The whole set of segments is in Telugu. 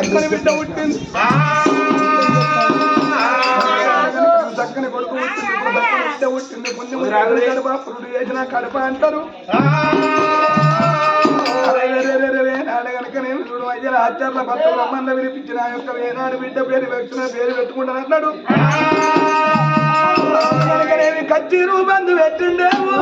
చక్కని బిడ్డ పుట్టింది. చక్కని కొడుకు పుట్టింది బిడ్డ పుట్టింది. పుణ్యము కడప పురుడు చేసిన కడప అంటారు. అరే రే రే నేను చూడు అయ్యారు ఆచార్య భర్త బ్రహ్మాండ వినిపించిన ఆ యొక్క వేనాడు బిడ్డ పేరు పెట్టిన పేరు పెట్టుకుంటాను అన్నాడు కచ్చి రూపందు కచ్చిరు పెట్టిండేమో.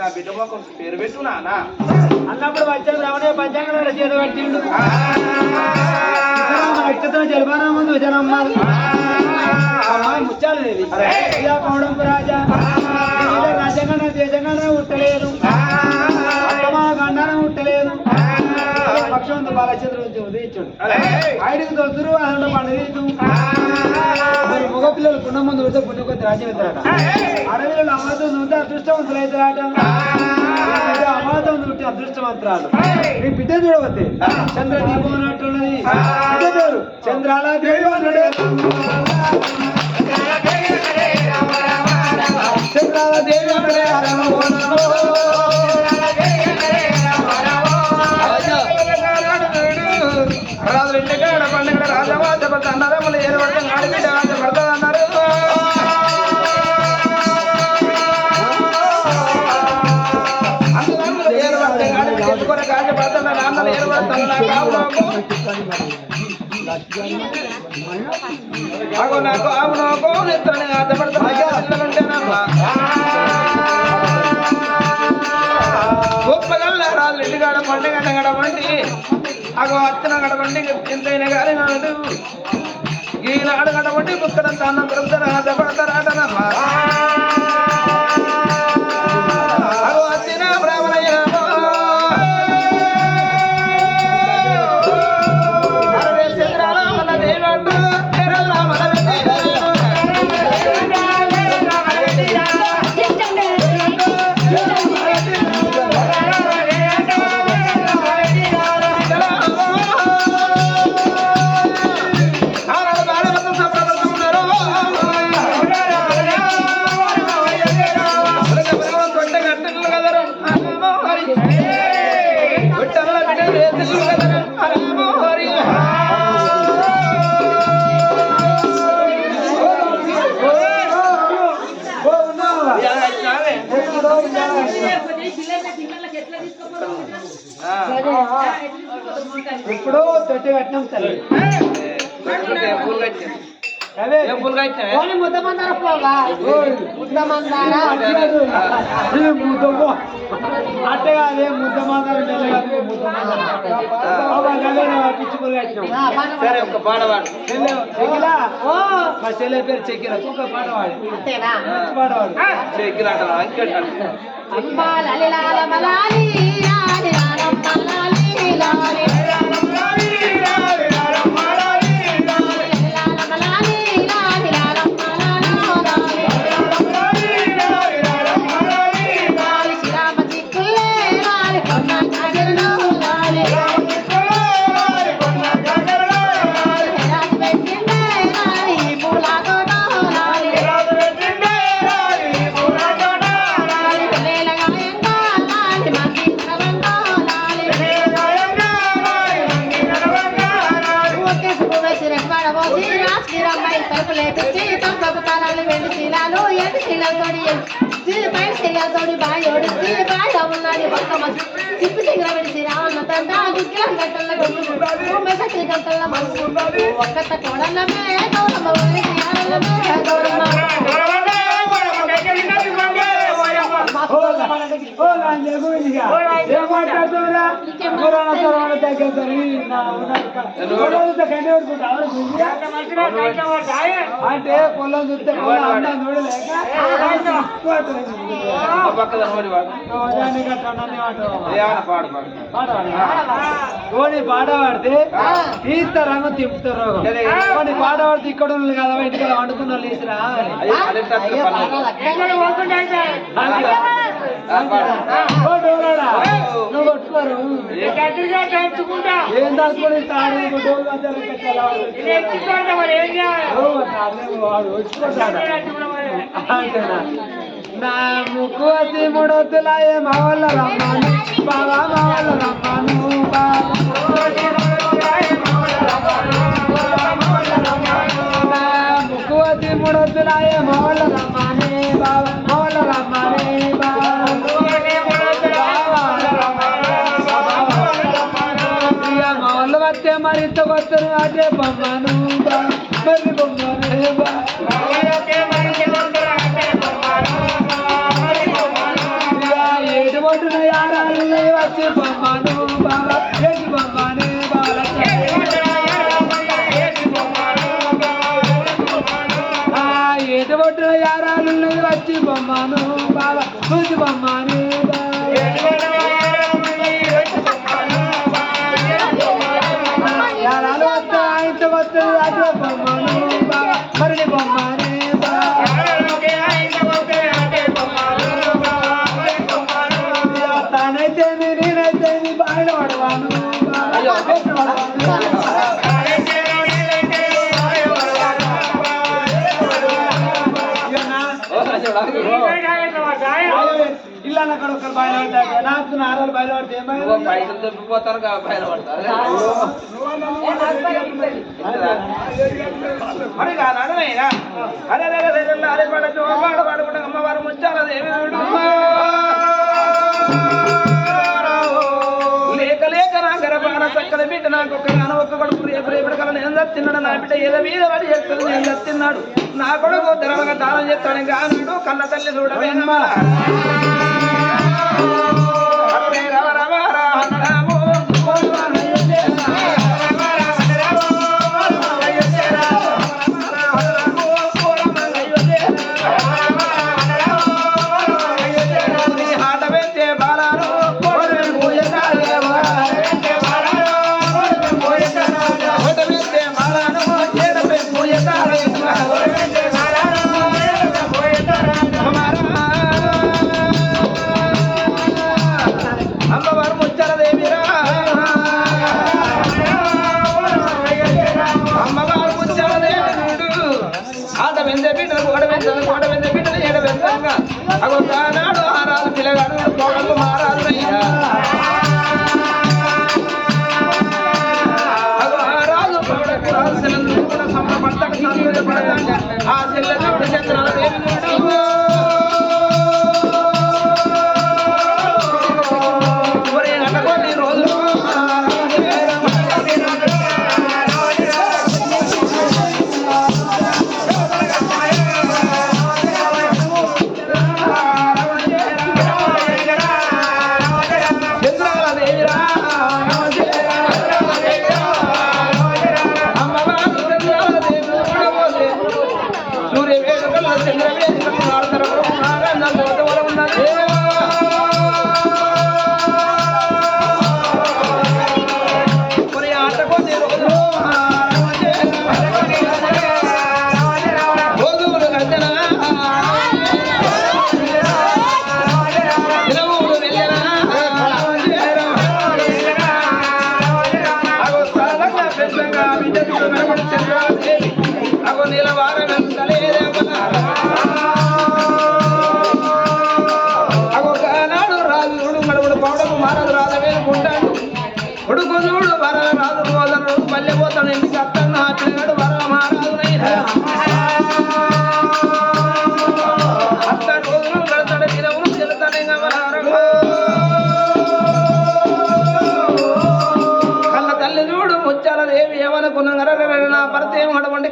చక్కని బిడ్డ మొక్కం పేరు పెట్టు నానా. అన్నప్పుడు వచ్చాడు రమణయ్య పంచాంగంలో చేత పట్టిండు అక్షతం జలపాన ముందు జనమ్మ ముచ్చాలు రాజా. రాజ్యాంగం దేశంగానే ఉట్టలేదు బాలచంద్ర నుంచి ఉదయించాడు. దొద్దురు అదండ పండుగ మరి మగ పిల్లలు కుండ ముందు ఉంటే పుట్టిన కొద్ది రాజ్యం ఎత్తారట అడవిలో అమాతం ఉంటే అదృష్టవంతులు అవుతారట అమాతం ఉంటే అదృష్టవంతురాలు. మీ బిడ్డ చూడవద్దు. చంద్ర దీపం అన్నట్టున్నది బిడ్డ పేరు చంద్రాల దేవి అన్నాడు. చంద్రాల దేవి అన్నాడే కావులకు నాకు ఆవు నాకు నెత్తని ఆటపడతానుంటేనమ్మా గొప్పగల్ల రాజులు ఇంటికాడ గడ వంటి అగో అచ్చన గడబండి ఎంతైనా గారి నాడు ఈనాడు గడబండి బుక్కడంత అన్నం దొరుకుతారా దపడతారాటనమ్మా అగో కట్టినాం. తల్లి ముద్దమందార అట్టే కాదే సరే ఒక పాడవాడు చెల్లె చెక్కిలా? మా చెల్లె పేరు చెక్కిరా ఒక లాలి లాలమ్మ లాలి లాలి మెసకి గంటల మనసు ఒక్కత కోడలమే అంటే పొలం చూస్తే చూడలేక పాట పాడితే తీస్త రంగు అదే. ఓని పాట పాడితే ఇక్కడ ఉన్నది కదా ఇంటికి వండుకున్న వాళ్ళు లేచి రావాలి ఏ- ఏం నా ముక్కు మా వాళ్ళ రమ్మాను బాబా మా వాళ్ళ రమ్మాను ముక్కువతి ముక్కు ఏ మా వాళ్ళ రమ్మానే బావా మా వాళ్ళ రమ్మానే. వస్తే మరింత కొత్తరు అదే బొమ్మను బా అక్కడ ఒకరు నాకు నారాలు పైసలు దొరికిపోతారు మరి అరే అరే అరే పడచ్చు అమ్మవారు లేక లేక నా గర్భాన చక్కల బిడ్డ నాకు ఒక గాన ఒక్క కొడుకు రేపు రేపటి కల నేను తిన్నాడు నా బిడ్డ ఏదో మీద పడి చేస్తుంది నేను తిన్నాడు నా కొడుకు తెరవగా దానం చేస్తాడు గానుడు కళ్ళ తల్లి చూడవే Agora gozar na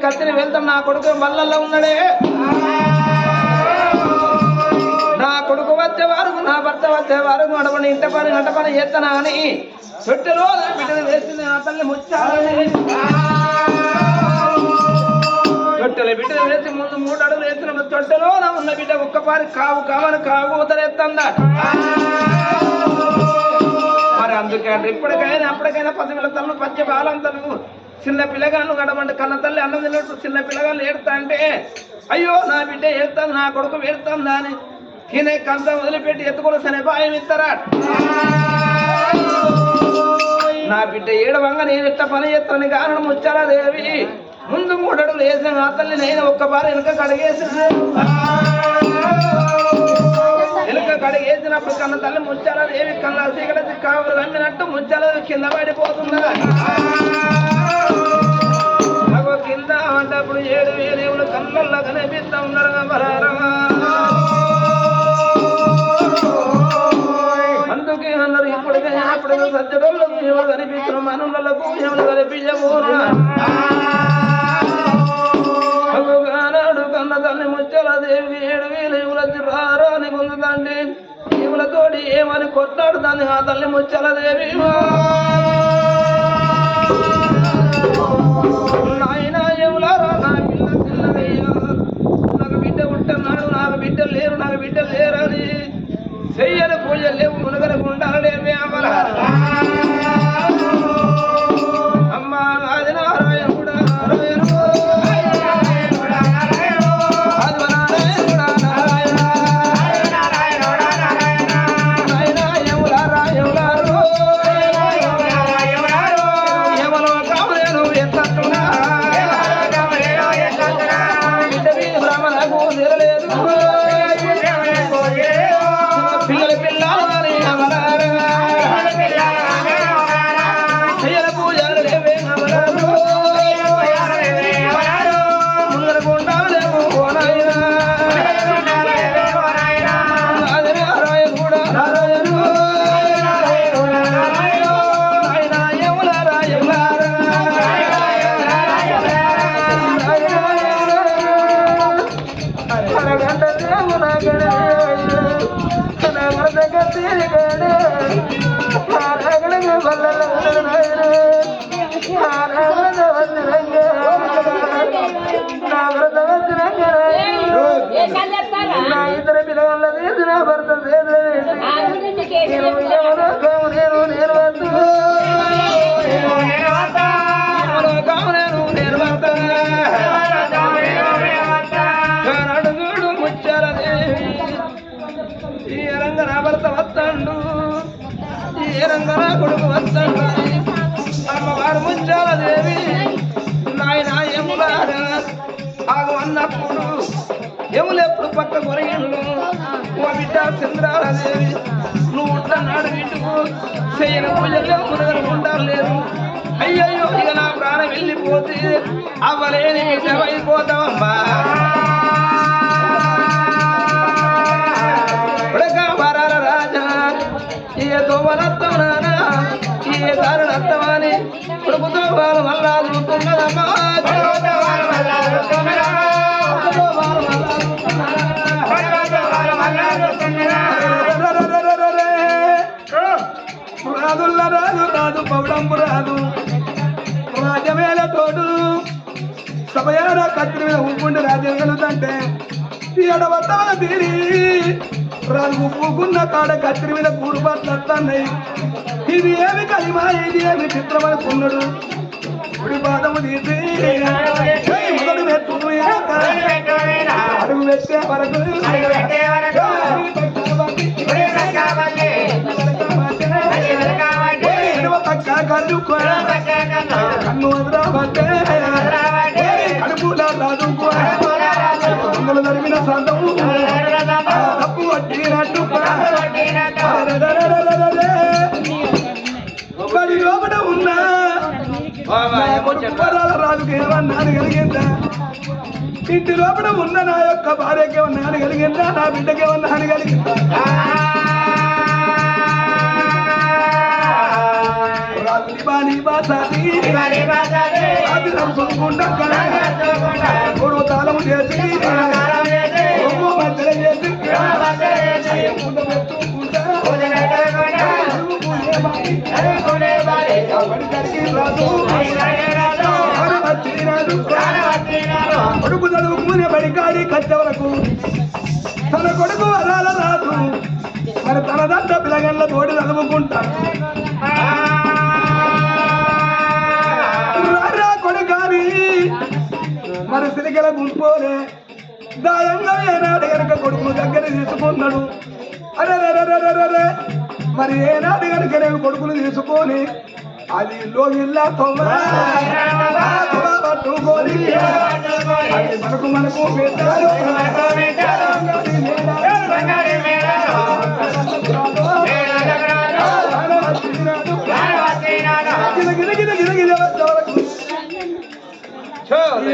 కత్తిని వెళ్తాం నా కొడుకు మల్లల్లో ఉన్నాడే. నా కొడుకు వచ్చే వరకు నా భర్త వచ్చే వరకు నడపని ఇంట పని నట పని చేస్తానా అని చుట్టూలో నా బిడ్డను వేసింది నా తల్లి ముచ్చాలని. తొట్టెల బిడ్డను వేసి ముందు మూడు అడుగులు వేసిన తొట్టెలో నా ఉన్న బిడ్డ ఒక్కపారి కావు కావని కావు ఉతరెత్తందా మరి అందుకే ఇప్పటికైనా అప్పటికైనా పసిపిల్ల తలను పచ్చ బాలంతలు చిన్న పిల్లగాళ్ళు గడమంటే కన్న తల్లి అన్నం తిన్నట్టు చిన్న పిల్లగాళ్ళు ఏడుతా అంటే అయ్యో నా బిడ్డ ఏడుతాను నా కొడుకు ఏడుతాందా అని తినే కంత వదిలిపెట్టి ఎత్తుకొని సరే భయం ఇస్తారా? నా బిడ్డ ఏడవంగా నేను ఇట్ట పని చేస్తాను కారణం వచ్చారా దేవి? ముందు మూడడులు వేసిన ఆ తల్లి నేను ఒక్క బారి వెనుక కడిగేసిన వెనుక కడిగేసినప్పుడు కన్న తల్లి ముచ్చాలా దేవి కళ్ళ సీకటి కావరు నమ్మినట్టు ముచ్చాల కింద పడిపోతుందా? సజ్జడోళ్ళకు ఎవరు మనులకు ఎవరు కనిపించబోనా? నాడు కన్న తల్లి ముచ్చల దేవి ఏడు వేలు ఇవుల రారా అని పొందుతండి. ఇవులతోటి ఏమని కొట్లాడుతాంది ఆ తల్లి ముచ్చల దేవి? నాయనా ఎవలారా నా పిల్ల నాకు బిడ్డ ఉంటున్నాడు నాకు బిడ్డ లేరు నాకు బిడ్డ లేరని చెయ్యని పూజలు లేవు మునగరకు ఉండాలేమే అమరా అమ్మవారు ముచ్చాల దేవి నాయన ఎములారా ఆగు అన్నప్పుడు ఎములు ఎప్పుడు పక్క కొరగిండు బిడ్డ చంద్రాదేవి నువ్వు నాడు ఇంటికు చేయని పూజలు మునగలు లేదు అయ్యయ్యో ఇక నా ప్రాణం వెళ్ళిపోతే అవ్వలేని అయిపోతావమ్మా. మళ్ళా చూస్తున్నదా? కొడుకుతో వాళ్ళు మళ్ళా చూస్తున్నదా? రాజుల్ల రాజు రాజు పౌడంపు రాదు రాజమేల తోడు సభయాన కత్తి మీద ఉప్పుండి రాజ్యం వెళుతుంటే ఎడవత్తమల తీరి రాజు ఉప్పుకున్న కాడ కత్తి మీద కూడు పట్లు వస్తున్నాయి ఇది ఏమి కలిమా? ఇది ఏమి చిత్రం అనుకున్నాడు ఇప్పుడు పాదము తీసి మొదలు పెట్టు ఏక. అడుగు పెట్టే వరకు. కన్ను వదరాబట్టే ఇంటి లోపల ఉన్న నా యొక్క భార్యకి హాని కలిగిందా నా బిడ్డకి హాని కలిగిందా రాత్రి బాని చేసి ఒక్కో కొడుకు చదువుకునే బడికాడి కచ్చ వరకు తన కొడుకు వరాల రాదు మరి తన దంట పిల్లగండ్ల తోడి చదువుకుంటా రారా కొడుకాని మరి సిరిగల గుంపోలే. దాయంగా ఏనాడు కనుక కొడుకును దగ్గర తీసుకున్నాడు. అరే రే రే రే రే. మరి ఏనాడు కనుక నేను కొడుకును తీసుకొని అది లోగిల్లా పట్టుకొని అది మనకు మనకు పెట్టాడు.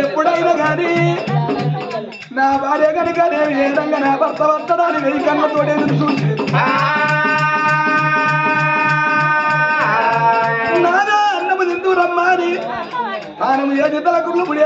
ఎప్పుడైనా కానీ నా భార్య కనుక నేను ఏ విధంగా నా భర్త వస్తాడని వెయ్యి కళ్ళతోడే చూసి నానా అన్నము తింటూ రమ్మని